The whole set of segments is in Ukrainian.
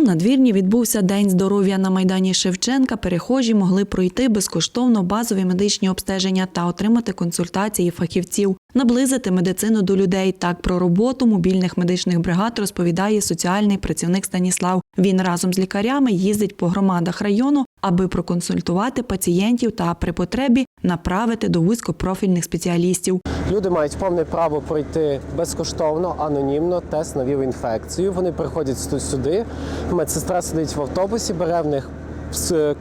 У надвірні відбувся День здоров'я на майдані Шевченка. Перехожі могли пройти безкоштовно базові медичні обстеження та отримати консультації фахівців, наблизити медицину до людей. Так про роботу мобільних медичних бригад розповідає соціальний працівник Станіслав. Він разом з лікарями їздить по громадах району, аби проконсультувати пацієнтів та при потребі направити до вузькопрофільних спеціалістів. Люди мають повне право пройти безкоштовно, анонімно тест на ВІЛ-інфекцію. Вони приходять тут сюди. Медсестра сидить в автобусі, бере в них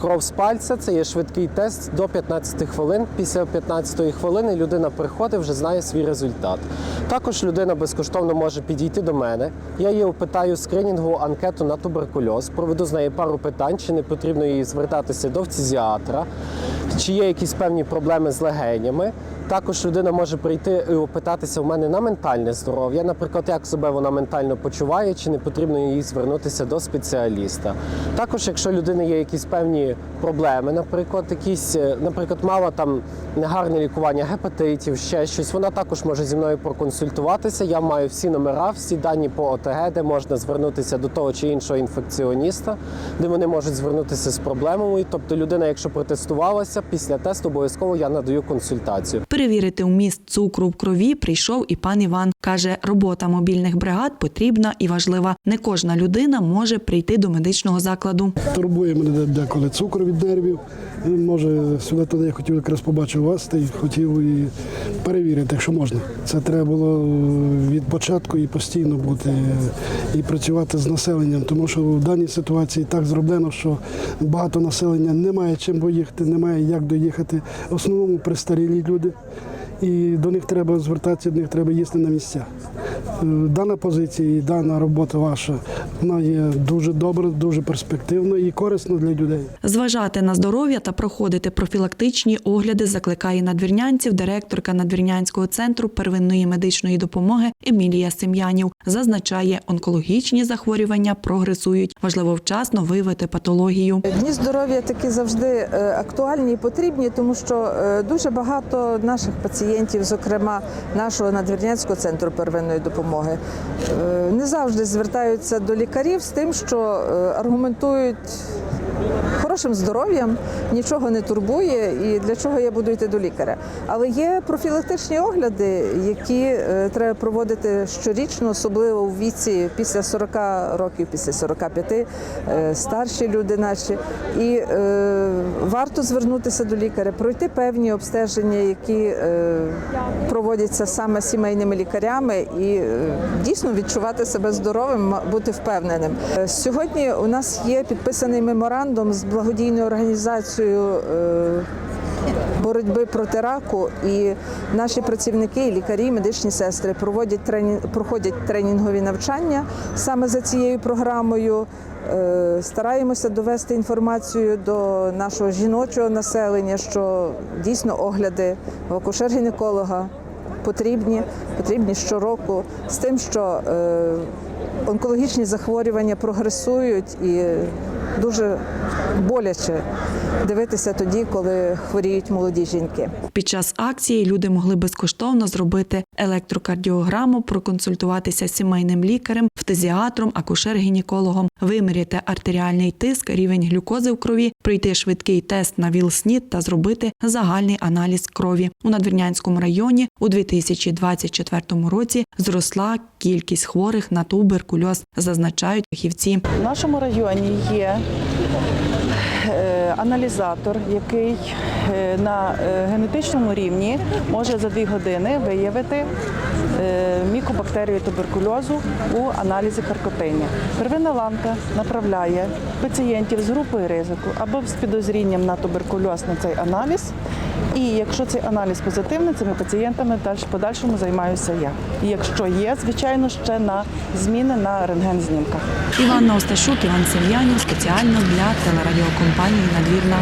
кров з пальця. Це є швидкий тест до 15 хвилин. Після 15 хвилини людина приходить, вже знає свій результат. Також людина безкоштовно може підійти до мене. Я її опитаю скринінгову анкету на туберкульоз, проведу з нею пару питань, чи не потрібно їй звертатися до фтизіатра, чи є якісь певні проблеми з легенями. Також людина може прийти і опитатися в мене на ментальне здоров'я, наприклад, як себе вона ментально почуває, чи не потрібно їй звернутися до спеціаліста. Також, якщо людина є якісь певні проблеми, наприклад, якісь, е, наприклад, мала там негарне лікування гепатитів, ще щось, вона також може зі мною проконсультуватися. Я маю всі номера, всі дані по ОТГ, де можна звернутися до того чи іншого інфекціоніста, де вони можуть звернутися з проблемами. Тобто людина, якщо протестувалася, після тесту обов'язково я надаю консультацію. Перевірити вміст цукру в крові прийшов і пан Іван. Каже, робота мобільних бригад потрібна і важлива. Не кожна людина може прийти до медичного закладу. Турбує мене деколи цукор від нервів. І, Може, сюди туди я хотів якраз побачив вас та й хотів і перевірити, якщо можна. Це треба було від початку і постійно бути і працювати з населенням, тому що в даній ситуації так зроблено, що багато населення не має чим поїхати, немає як доїхати. В основному престарілі люди. І до них треба звертатися, до них треба їсти на місцях. Дана позиція і дана робота ваша вона є дуже добра, дуже перспективна і корисна для людей. Зважати на здоров'я та проходити профілактичні огляди закликає надвірнянців директорка надвірнянського центру первинної медичної допомоги Емілія Сем'янів. Зазначає, онкологічні захворювання прогресують. Важливо вчасно виявити патологію. Дні здоров'я такі завжди е, актуальні і потрібні, тому що е, дуже багато наших пацієнтів, зокрема нашого надвірнянського центру первинної допомоги, е, не завжди звертаються до лікарів з тим, що е, аргументують. Хорошим здоров'ям нічого не турбує, і для чого я буду йти до лікаря. Але є профілактичні огляди, які е, треба проводити щорічно, особливо в віці після 40 років, після 45, е, старші люди наші. І е, варто звернутися до лікаря, пройти певні обстеження, які проводяться саме сімейними лікарями, і дійсно відчувати себе здоровим, бути впевненим. Сьогодні у нас є підписаний меморандум з благодійною організацією. е, Боротьби проти раку і наші працівники, лікарі, медичні сестри проводять тренінг, проходять тренінгові навчання саме за цією програмою. Е, Стараємося довести інформацію до нашого жіночого населення, що дійсно огляди в акушер-гінеколога потрібні, потрібні щороку, з тим, що е, онкологічні захворювання прогресують і дуже боляче дивитися тоді, коли хворіють молоді жінки. Під час акції люди могли безкоштовно зробити електрокардіограму, проконсультуватися з сімейним лікарем, фтизіатром, акушер-гінекологом, виміряти артеріальний тиск, рівень глюкози в крові, пройти швидкий тест на ВІЛ-СНІД та зробити загальний аналіз крові. У Надвірнянському районі у 2024 році зросла кількість хворих на туберкульоз, зазначають фахівці. В нашому районі є е, аналізатор, який е, на е, генетичному рівні може за дві години виявити е, мікобактерію туберкульозу у аналізі харкотині. Первинна ланка направляє пацієнтів з групою ризику або з підозрінням на туберкульоз на цей аналіз. І якщо цей аналіз позитивний, цими пацієнтами далі подальшому займаюся я. І якщо є, звичайно, ще на зміни на рентген-знімках. Іванна Осташук, Іван Сельянів спеціально для телерадіокомпанії Надвірна.